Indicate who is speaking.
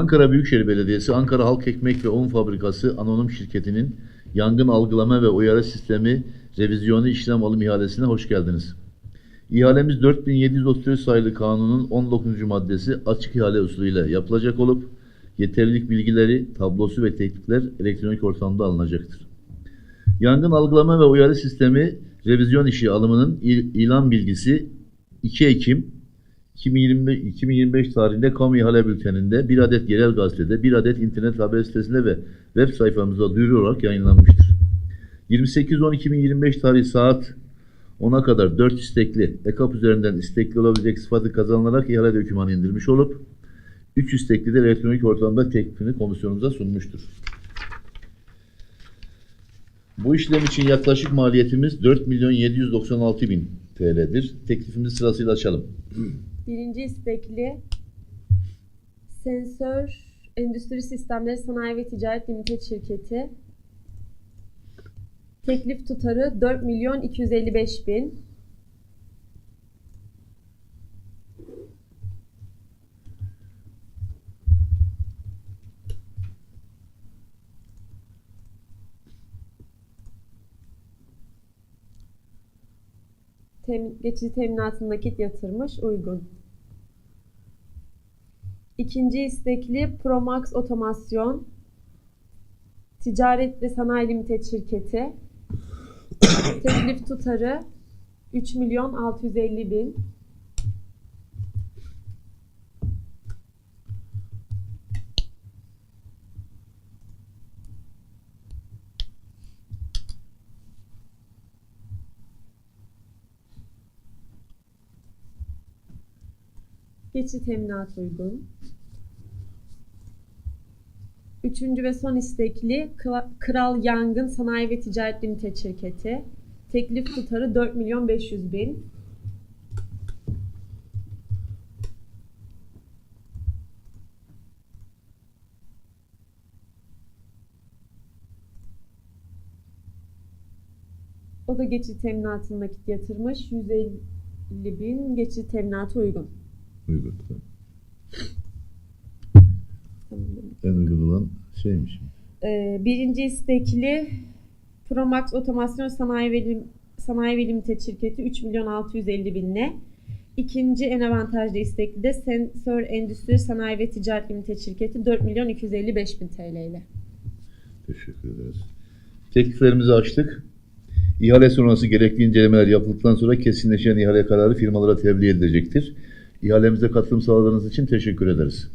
Speaker 1: Ankara Büyükşehir Belediyesi Ankara Halk Ekmek ve Un Fabrikası Anonim Şirketi'nin yangın algılama ve uyarı sistemi revizyonu işlem alım ihalesine hoş geldiniz. İhalemiz 4733 sayılı kanunun 19. maddesi açık ihale usulüyle yapılacak olup yeterlilik bilgileri, tablosu ve teklifler elektronik ortamda alınacaktır. Yangın algılama ve uyarı sistemi revizyon işi alımının il- ilan bilgisi 2 Ekim 2025, 2025 tarihinde kamu ihale bülteninde bir adet yerel gazetede, bir adet internet haber sitesinde ve web sayfamızda duyuru olarak yayınlanmıştır. 28.10.2025 tarihi saat 10'a kadar 4 istekli, EKAP üzerinden istekli olabilecek sıfatı kazanılarak ihale dokümanı indirmiş olup 3 istekli de elektronik ortamda teklifini komisyonumuza sunmuştur. Bu işlem için yaklaşık maliyetimiz 4 milyon 796 bin TL'dir. Teklifimizi sırasıyla açalım.
Speaker 2: Birinci istekli Sensör Endüstri Sistemleri Sanayi ve Ticaret Limited şirketi. Teklif tutarı 4 milyon 255 bin. Tem, geçici teminatını nakit yatırmış uygun. İkinci istekli Promax Otomasyon Ticaret ve Sanayi Limited şirketi. Teklif tutarı 3 milyon 650 bin. Geçici teminat uygun. Üçüncü ve son istekli Kral Yangın Sanayi ve Ticaret Limited şirketi. Teklif tutarı 4 milyon 500 bin. O da geçici teminatını nakit yatırmış. 150 bin geçici teminatı uygun.
Speaker 1: Uygun. En uygun olan şeymiş.
Speaker 2: Ee, birinci istekli Promax Otomasyon Sanayi ve, Lim- Sanayi ve Limited şirketi 3 milyon 650 binle. İkinci en avantajlı istekli de Sensör Endüstri Sanayi ve Ticaret Limited şirketi 4 milyon 255 bin TL ile.
Speaker 1: Teşekkür ederiz. Tekliflerimizi açtık. İhale sonrası gerekli incelemeler yapıldıktan sonra kesinleşen ihale kararı firmalara tebliğ edilecektir. İhalemize katılım sağladığınız için teşekkür ederiz.